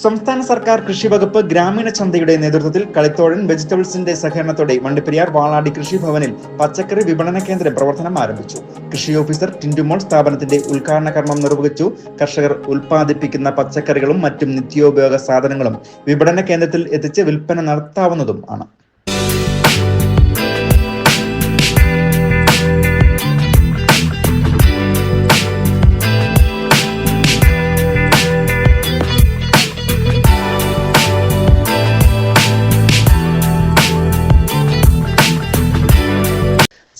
സംസ്ഥാന സർക്കാർ കൃഷി വകുപ്പ് ഗ്രാമീണ ചന്തയുടെ നേതൃത്വത്തിൽ കളിത്തോഴൻ വെജിറ്റബിൾസിന്റെ സഹകരണത്തോടെ വണ്ടിപ്പെരിയാർ വാളാടി കൃഷിഭവനിൽ പച്ചക്കറി വിപണന കേന്ദ്രം പ്രവർത്തനം ആരംഭിച്ചു. കൃഷി ഓഫീസർ ടിൻഡുമോൾ സ്ഥാപനത്തിന്റെ ഉദ്ഘാടന കർമ്മം നിർവഹിച്ചു. കർഷകർ ഉൽപ്പാദിപ്പിക്കുന്ന പച്ചക്കറികളും മറ്റും നിത്യോപയോഗ സാധനങ്ങളും വിപണന കേന്ദ്രത്തിൽ എത്തിച്ച് വിൽപ്പന നടത്താവുന്നതും ആണ്.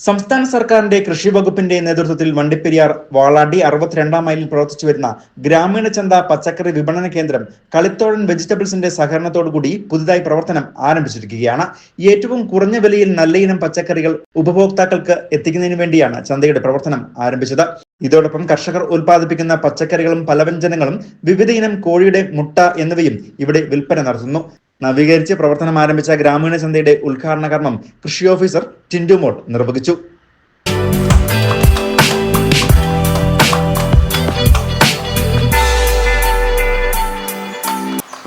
സംസ്ഥാന സർക്കാരിന്റെ കൃഷി വകുപ്പിന്റെ നേതൃത്വത്തിൽ വണ്ടിപ്പെരിയാർ വാളാടി അറുപത്തിരണ്ടാം മൈലിൽ പ്രവർത്തിച്ചു വരുന്ന ഗ്രാമീണ ചന്ത പച്ചക്കറി വിപണന കേന്ദ്രം കളിത്തോഴൻ വെജിറ്റബിൾസിന്റെ സഹകരണത്തോടുകൂടി പുതുതായി പ്രവർത്തനം ആരംഭിച്ചിരിക്കുകയാണ്. ഏറ്റവും കുറഞ്ഞ വിലയിൽ നല്ല ഇനം പച്ചക്കറികൾ ഉപഭോക്താക്കൾക്ക് എത്തിക്കുന്നതിന് വേണ്ടിയാണ് ചന്തയുടെ പ്രവർത്തനം ആരംഭിച്ചത്. ഇതോടൊപ്പം കർഷകർ ഉൽപ്പാദിപ്പിക്കുന്ന പച്ചക്കറികളും പലവ്യഞ്ജനങ്ങളും വിവിധ ഇനം കോഴിയുടെ മുട്ട എന്നിവയും ഇവിടെ വിൽപ്പന നടത്തുന്നു. നവീകരിച്ച് പ്രവർത്തനം ആരംഭിച്ച ഗ്രാമീണ ചന്തയുടെ ഉദ്ഘാടന കർമ്മം കൃഷി ഓഫീസർ ടിൻഡുമോൾ നിർവഹിച്ചു.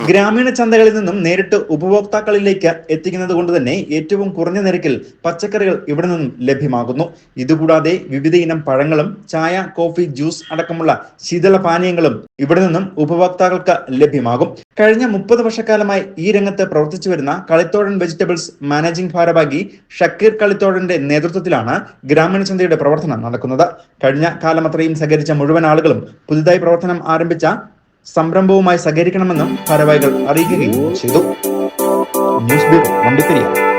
ഗ്രാമീണ ചന്തകളിൽ നിന്നും നേരിട്ട് ഉപഭോക്താക്കളിലേക്ക് എത്തിക്കുന്നത് കൊണ്ട് തന്നെ ഏറ്റവും കുറഞ്ഞ നിരക്കിൽ പച്ചക്കറികൾ ഇവിടെ നിന്നും ലഭ്യമാകുന്നു. ഇതുകൂടാതെ വിവിധ ഇനം പഴങ്ങളും ചായ കോഫി ജ്യൂസ് അടക്കമുള്ള ശീതള പാനീയങ്ങളും ഇവിടെ നിന്നും ഉപഭോക്താക്കൾക്ക് ലഭ്യമാകും. കഴിഞ്ഞ മുപ്പത് വർഷക്കാലമായി ഈ രംഗത്ത് പ്രവർത്തിച്ചു വരുന്ന കളിത്തോഴൻ വെജിറ്റബിൾസ് മാനേജിംഗ് ഭാരവാഹി ഷക്കീർ കളിത്തോഴന്റെ നേതൃത്വത്തിലാണ് ഗ്രാമീണ ചന്തയുടെ പ്രവർത്തനം നടക്കുന്നത്. കഴിഞ്ഞ കാലമത്രയും സഹകരിച്ച മുഴുവൻ ആളുകളും പുതുതായി പ്രവർത്തനം ആരംഭിച്ച സംരംഭവുമായി സഹകരിക്കണമെന്നും ഭാരവാഹികൾ അറിയിക്കുകയും ചെയ്തു. News bureau Vandiperiyar